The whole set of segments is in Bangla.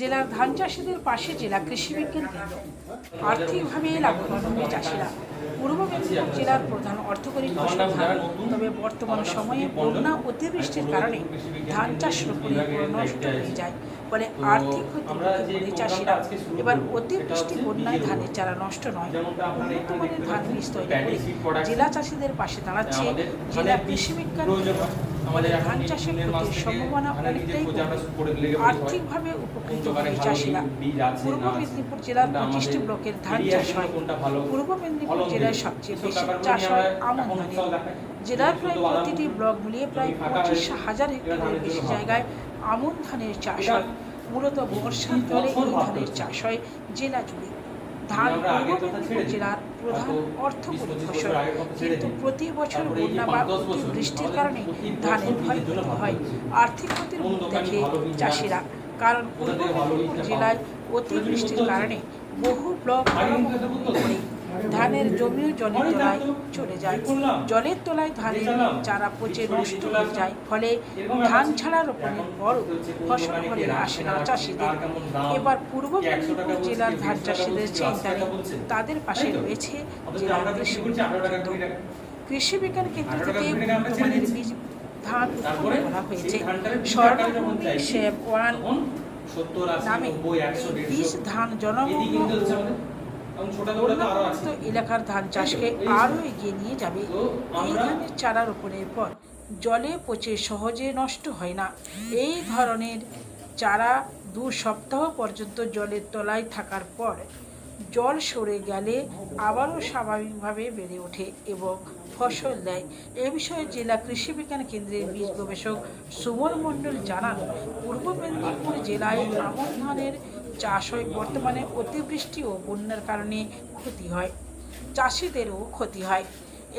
জেলার ধান চাষিদের পাশে জেলা কৃষি বিজ্ঞান কেন্দ্র। আর্থিকভাবে লাভবান হবে চাষিরা। পূর্ব মেদিনীপুর জেলার প্রধান অর্থকরী ফসল ধান, তবে বর্তমান সময়ে বন্যা অতিবৃষ্টির কারণে ধান চাষ রোপণে নষ্ট হয়ে যায় ফলে আর্থিক মুখে পড়ে চাষিরা। এবার অতিবৃষ্টি বন্যায় ধানের চারা নষ্ট নয়। উন্নত মানের ধান বীজ তৈরি করে জেলা চাষিদের পাশে দাঁড়াচ্ছে জেলা কৃষি বিজ্ঞান ধান চাষের ক্ষতির সম্ভাবনা অনেকটাই আর্থিকভাবে উপকৃত হবে চাষিরা। পূর্ব মেদিনীপুর জেলার পঁচিশটি ব্লকের ধান চাষ হয়। পূর্ব মেদিনীপুর জেলায় সবচেয়ে বেশি চাষ হয় আমন ধানের। জেলার প্রায় প্রতিটি ব্লক মিলিয়ে প্রায় পঁচিশ হাজার হেক্টরের বেশি জায়গায় আমন ধানের চাষ হয়। মূলত বর্ষার জলে এই ধানের চাষ হয় জেলা জুড়ে। ধান পূর্ব মেদিনীপুর জেলার প্রধান অর্থকরী ফসল কিন্তু প্রতি বছর বন্যা বা বৃষ্টির কারণে ধানের ক্ষয় ক্ষতি হয়। আর্থিক ক্ষতির মুখ দেখে চাষিরা কারণ পূর্ব মেদিনীপুর জেলায় অতিবৃষ্টির কারণে বহু ব্লক করে। ধানের জমিও জলের তলায় চলে যায়। জলের তলায় ধানের চারা পচে নষ্ট হয়ে যায়। ফলে ধান ছাড়া রোপণের পরও ফসল ঘরে আসে না চাষিদের। এবার পূর্ব মেদিনীপুর জেলার ধান চাষিদের চিন্তা নেই তাদের পাশে রয়েছে জেলার কৃষি কৃষি বিজ্ঞান কেন্দ্র থেকে উন্নত বীজ ধান উৎপন্ন করা হয়েছে। স্বর্ণভূমি সেব ওয়ান নামে বীজ ধান বন্যাপ্রভাবিত এলাকার ধান চাষকে আরও এগিয়ে নিয়ে যাবে এই ধানের চারা রোপণের পর জলে পচে সহজে নষ্ট হয় না। এই ধরনের চারা দু সপ্তাহ পর্যন্ত জলের তলায় থাকার পর জল সরে গেলে আবারও স্বাভাবিকভাবে বেড়ে ওঠে এবং ফসল দেয়। এ বিষয়ে জেলা কৃষি বিজ্ঞান কেন্দ্রের বীজ গবেষক সুমন মণ্ডল জানান পূর্ব মেদিনীপুর জেলায় আমন ধানের চাষ হয় বর্তমানে অতিবৃষ্টি ও বন্যার কারণে ক্ষতি হয়। চাষিদেরও ক্ষতি হয়।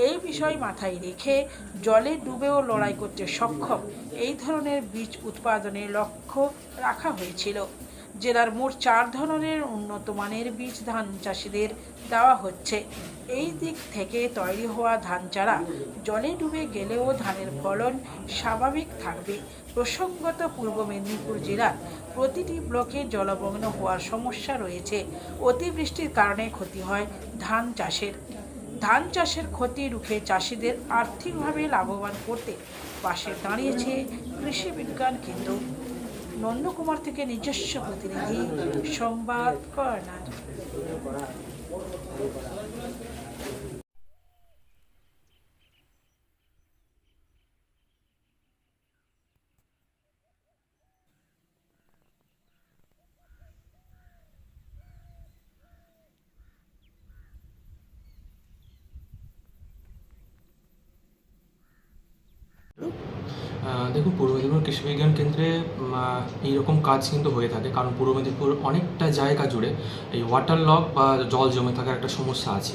এই বিষয় মাথায় রেখে জলে ডুবেও লড়াই করতে সক্ষম এই ধরনের বীজ উৎপাদনের লক্ষ্য রাখা হয়েছিল। জেলার মোট চার ধরনের উন্নত মানের বীজ ধান চাষিদের দেওয়া হচ্ছে। এই দিক থেকে তৈরি হওয়া ধান চারা জলে ডুবে গেলেও ধানের ফলন স্বাভাবিক থাকবে। প্রসঙ্গত পূর্ব মেদিনীপুর জেলার প্রতিটি ব্লকে জলমগ্ন হওয়ার সমস্যা রয়েছে। অতিবৃষ্টির কারণে ক্ষতি হয় ধান চাষের। ধান চাষের ক্ষতি রুখে চাষিদের আর্থিকভাবে লাভবান করতে পাশে দাঁড়িয়েছে কৃষি বিজ্ঞান কেন্দ্র। নন্দকুমার থেকে নিজস্ব প্রতিনিধি সংবাদ কর্নার দেখুন, পূর্ব মেদিনীপুর কৃষি বিজ্ঞান কেন্দ্রে এইরকম কাজ কিন্তু হয়ে থাকে। কারণ পূর্ব মেদিনীপুর অনেকটা জায়গা জুড়ে এই ওয়াটার লক বা জল জমে থাকার একটা সমস্যা আছে।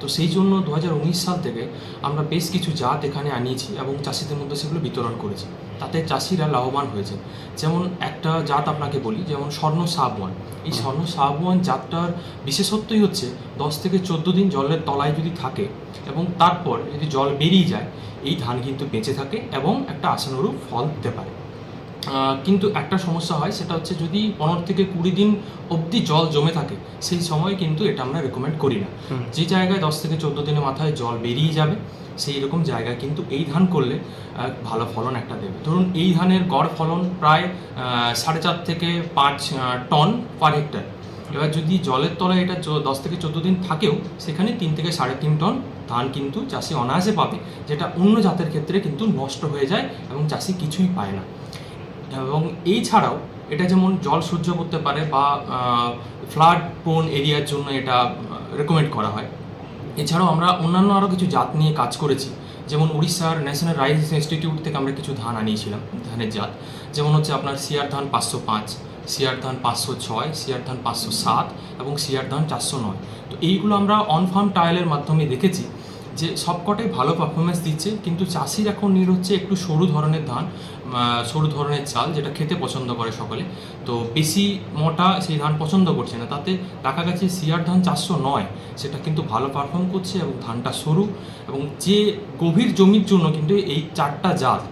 তো সেই জন্য দু হাজার উনিশ সাল থেকে আমরা বেশ কিছু জাত এখানে আনিয়েছি এবং চাষিদের মধ্যে সেগুলো বিতরণ করেছি। তাতে চাষিরা লাভবান হয়েছে। যেমন একটা জাত আপনাকে বলি যেমন স্বর্ণ সাবওয়ান। এই স্বর্ণ সাবওয়ান জাতটার বিশেষত্বই হচ্ছে দশ থেকে চোদ্দ দিন জলের তলায় যদি থাকে এবং তারপর যদি জল বেরিয়ে যায় এই ধান কিন্তু বেঁচে থাকে এবং একটা আশানুরূপ ফল দিতে পারে। কিন্তু একটা সমস্যা হয় সেটা হচ্ছে যদি পনেরো থেকে কুড়ি দিন অবধি জল জমে থাকে সেই সময় কিন্তু এটা আমরা রেকমেন্ড করি না। যে জায়গায় দশ থেকে চোদ্দ দিনের মাথায় জল বেরিয়ে যাবে সেই রকম জায়গায় কিন্তু এই ধান করলে ভালো ফলন একটা দেবে। ধরুন এই ধানের গড় ফলন প্রায় সাড়ে চার থেকে পাঁচ টন পার হেক্টর। এবার যদি জলের তলায় এটা দশ থেকে চোদ্দ দিন থাকেও সেখানে তিন থেকে সাড়ে তিন টন ধান কিন্তু চাষি অনায়াসে পাবে যেটা অন্য জাতের ক্ষেত্রে কিন্তু নষ্ট হয়ে যায় এবং চাষি কিছুই পায় না। এবং এই ছাড়াও এটা যেমন জল সহ্য করতে পারে বা ফ্লাড প্রোন এরিয়ার জন্য এটা রেকমেন্ড করা হয়। এছাড়াও আমরা অন্যান্য আরও কিছু জাত নিয়ে কাজ করেছি। যেমন উড়িষ্যার ন্যাশনাল রাইস ইনস্টিটিউট থেকে আমরা কিছু ধান আনিয়েছিলাম, ধানের জাত। যেমন হচ্ছে আপনার সিয়ার ধান পাঁচশো পাঁচ, সিয়ার ধান পাঁচশো ছয়, সিয়ার ধান পাঁচশো সাত এবং সিয়ার ধান চারশো নয়। তো এইগুলো আমরা অন ফার্ম ট্রায়ালের মাধ্যমে দেখেছি। যে সবকটাই ভালো পারফরমেন্স দিচ্ছে, কিন্তু চাষির এখন নির হচ্ছে একটু সরু ধরনের ধান সরু ধরনের চাল যেটা খেতে পছন্দ করে সকলে। তো বেশি মোটা সেই ধান পছন্দ করছে না, তাতে দেখা গেছে সিয়ার ধান চারশো নয়, সেটা কিন্তু ভালো পারফর্ম করছে এবং ধানটা সরু এবং যে গভীর জমির জন্য কিন্তু এই চারটা জাত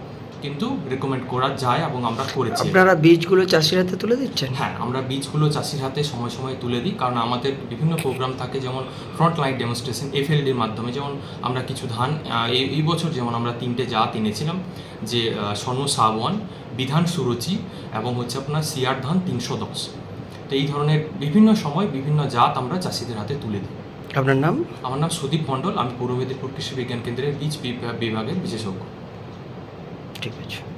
কিন্তু রেকমেন্ড করা যায় এবং আমরা করেছি। আপনারা বীজগুলো চাষির হাতে তুলে দিচ্ছেন? হ্যাঁ আমরা বীজগুলো চাষির হাতে সময় সময় তুলে দিই কারণ আমাদের বিভিন্ন প্রোগ্রাম থাকে যেমন ফ্রন্ট লাইন ডেমনস্ট্রেশন এফএলডির মাধ্যমে। যেমন আমরা কিছু ধান এই বছর যেমন আমরা তিনটে জাত এনেছিলাম যে স্বর্ণ সাওয়ান বিধান সুরুচি এবং হচ্ছে আপনার সিয়ার ধান তিনশো দশ। তো এই ধরনের বিভিন্ন সময় বিভিন্ন জাত আমরা চাষিদের হাতে তুলে দিই। আপনার নাম? আমার নাম সুদীপ মণ্ডল আমি পূর্ব মেদিনীপুর কৃষি বিজ্ঞান কেন্দ্রের বীজ বিভাগের বিশেষজ্ঞ। ঠিক আছে